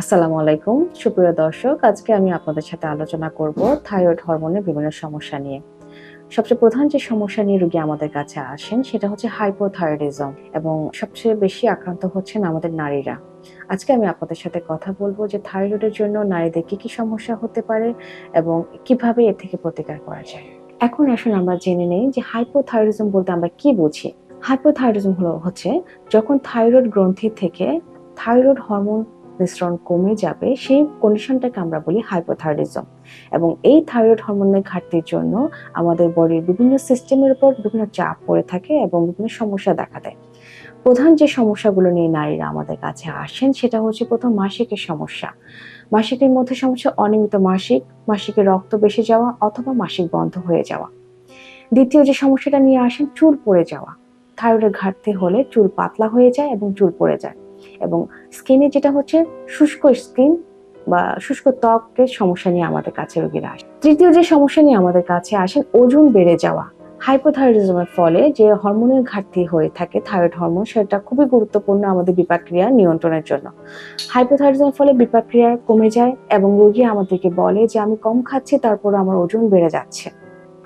আসসালামু আলাইকুম। সুপ্রিয় দর্শক, আজকে আমি আপনাদের সাথে আলোচনা করব থাইরয়েড হরমোনের বিভিন্ন সমস্যা নিয়ে। সবচেয়ে প্রধান যে সমস্যা নিয়ে রোগী আমাদের কাছে আসেন, সেটা হচ্ছে হাইপোথাইরয়েডিজম এবং সবচেয়ে বেশি আক্রান্ত হচ্ছেন আমাদের নারীরা। আজকে আমি আপনাদের সাথে কথা বলব যে থাইরয়েডের জন্য নারীদের কি কি সমস্যা হতে পারে এবং কীভাবে এর থেকে প্রতিকার করা যায়। এখন আসলে আমরা জেনে নেই যে হাইপোথাইরয়েডিজম বলতে আমরা কি বুঝি। হাইপোথাইরয়েডিজম হলো হচ্ছে যখন থাইরয়েড গ্রন্থি থেকে থাইরয়েড হরমোন মিশ্রণ কমে যাবে, সেই কন্ডিশনটাকে আমরা বলি হাইপোথাইরয়েডিজম। এবং এই থাইরয়েড হরমোনের ঘাটতির জন্য আমাদের বডির বিভিন্ন সিস্টেমের উপর বিভিন্ন চাপ পড়ে থাকে এবং বিভিন্ন সমস্যা দেখা দেয়। প্রধান যে সমস্যাগুলো নিয়ে নারীরা আমাদের কাছে আসেন, সেটা হচ্ছে প্রথম মাসিকের সমস্যা। মাসিকের মধ্যে সমস্যা অনিয়মিত মাসিক মাসিকের রক্ত বেশি যাওয়া অথবা মাসিক বন্ধ হয়ে যাওয়া। দ্বিতীয় যে সমস্যাটা নিয়ে আসেন, চুল পড়ে যাওয়া। থাইরয়েডের ঘাটতি হলে চুল পাতলা হয়ে যায় এবং চুল পড়ে যায়। এবং স্কিনে যেটা হচ্ছে, শুষ্ক স্কিন বা শুষ্ক ত্বকের সমস্যা নিয়ে আমাদের কাছে রোগীরা আসে। তৃতীয় যে সমস্যা নিয়ে আমাদের কাছে আসেন ওজন বেড়ে যাওয়া। হাইপোথাইরয়েডিজমের ফলে যে হরমোনের ঘাটতি হয়ে থাকে থাইরয়েড হরমোন সেটা খুবই গুরুত্বপূর্ণ আমাদের বিপাক ক্রিয়া নিয়ন্ত্রণের জন্য। হাইপোথাইরয়েডিজমের ফলে বিপাক ক্রিয়া কমে যায় এবং রোগী আমাদেরকে বলে যে, আমি কম খাচ্ছি, তারপর আমার ওজন বেড়ে যাচ্ছে।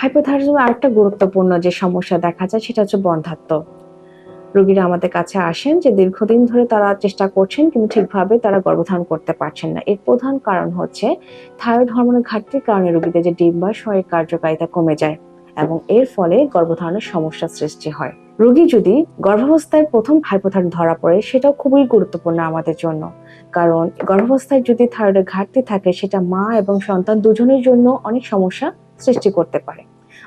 হাইপোথাইরয়েডিজমের আরেকটা গুরুত্বপূর্ণ যে সমস্যা দেখা যায়, সেটা হচ্ছে বন্ধাত্ব রোগীরা আমাদের কাছে আসেন যে দীর্ঘদিন ধরে তারা চেষ্টা করছেন, কিন্তু ঠিকভাবে তারা গর্ভধারণ করতে পারছেন না। এর প্রধান কারণ হচ্ছে থাইরয়েড হরমোনের ঘাটতির কারণে রোগীদের যে ডিম্বাশয়ের কার্যকারিতা কমে যায় এবং এর ফলে গর্ভধারণের সমস্যা সৃষ্টি হয়। রোগী যদি গর্ভাবস্থায় প্রথম হাইপোথাইরয়েড ধরা পড়ে, সেটাও খুবই গুরুত্বপূর্ণ আমাদের জন্য। কারণ গর্ভাবস্থায় যদি থাইরয়েডের ঘাটতি থাকে, সেটা মা এবং সন্তান দুজনের জন্য অনেক সমস্যা সৃষ্টি করতে পারে।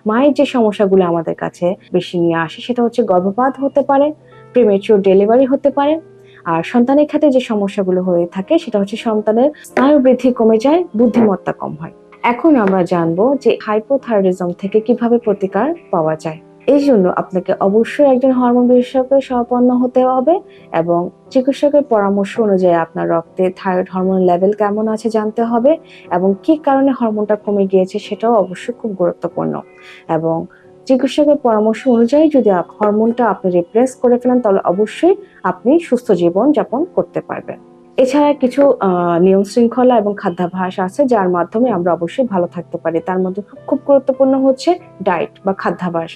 মায়ের যে সমস্যাগুলো আমাদের কাছে বেশি নিয়ে আসে, সেটা হচ্ছে গর্ভপাত হতে পারে প্রিমেচুর ডেলিভারি হতে পারে, আর সন্তানের ক্ষেত্রে যে সমস্যাগুলো হয়ে থাকে, সেটা হচ্ছে সন্তানের স্নায়ু বৃদ্ধি কমে যায়, বুদ্ধিমত্তা কম হয়। এখন আমরা জানব যে হাইপোথাইরিজম থেকে কীভাবে প্রতিকার পাওয়া যায়। এই জন্য আপনাকে অবশ্যই একজন হরমোন বিশেষজ্ঞের সহপন্ন হতে হবে এবং চিকিৎসকের পরামর্শ অনুযায়ী আপনার রক্তে থাইরয়েড হরমোন লেভেল কেমন আছে জানতে হবে এবং কি কারণে হরমোনটা কমে গিয়েছে সেটাও অবশ্যই খুব গুরুত্বপূর্ণ। এবং চিকিৎসকের পরামর্শ অনুযায়ী যদি হরমোনটা আপনি রিপ্লেস করে ফেলেন তাহলে অবশ্যই আপনি সুস্থ জীবন যাপন করতে পারবেন। এছাড়া কিছু নিয়ম শৃঙ্খলা এবং খাদ্যাভ্যাস আছে যার মাধ্যমে আমরা অবশ্যই ভালো থাকতে পারি। তার মধ্যে খুব- গুরুত্বপূর্ণ হচ্ছে ডায়েট বা খাদ্যাভ্যাস।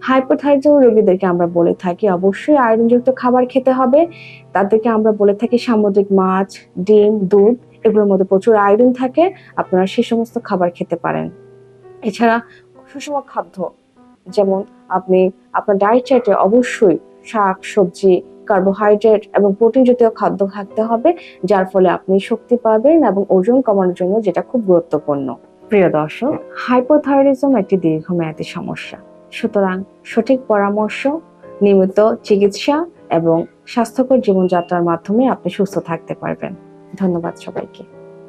হাইপোথাইরয়েড রোগীদেরকে আমরা বলে থাকি, অবশ্যই আয়রনযুক্ত খাবার খেতে হবে। তাদেরকে আমরা বলে থাকি সামুদ্রিক মাছ, ডিম, দুধ, এগুলোর মধ্যে প্রচুর আয়রন থাকে, আপনারা সে সমস্ত খাবার খেতে পারেন। এছাড়া সুষম খাদ্য, যেমন আপনি, আপনার ডায়েট চার্টে অবশ্যই শাক, সবজি কার্বোহাইড্রেট এবং প্রোটিন জাতীয় খাদ্য খাতে হবে, যার ফলে আপনি শক্তি পাবেন এবং ওজন কমানোর জন্য যেটা খুব গুরুত্বপূর্ণ। প্রিয় দর্শক হাইপোথাইরয়েডিজম একটি দীর্ঘমেয়াদী সমস্যা। সুতরাং সঠিক পরামর্শ, নিয়মিত চিকিৎসা এবং স্বাস্থ্যকর জীবনযাত্রার মাধ্যমে আপনি সুস্থ থাকতে পারবেন। ধন্যবাদ সবাইকে।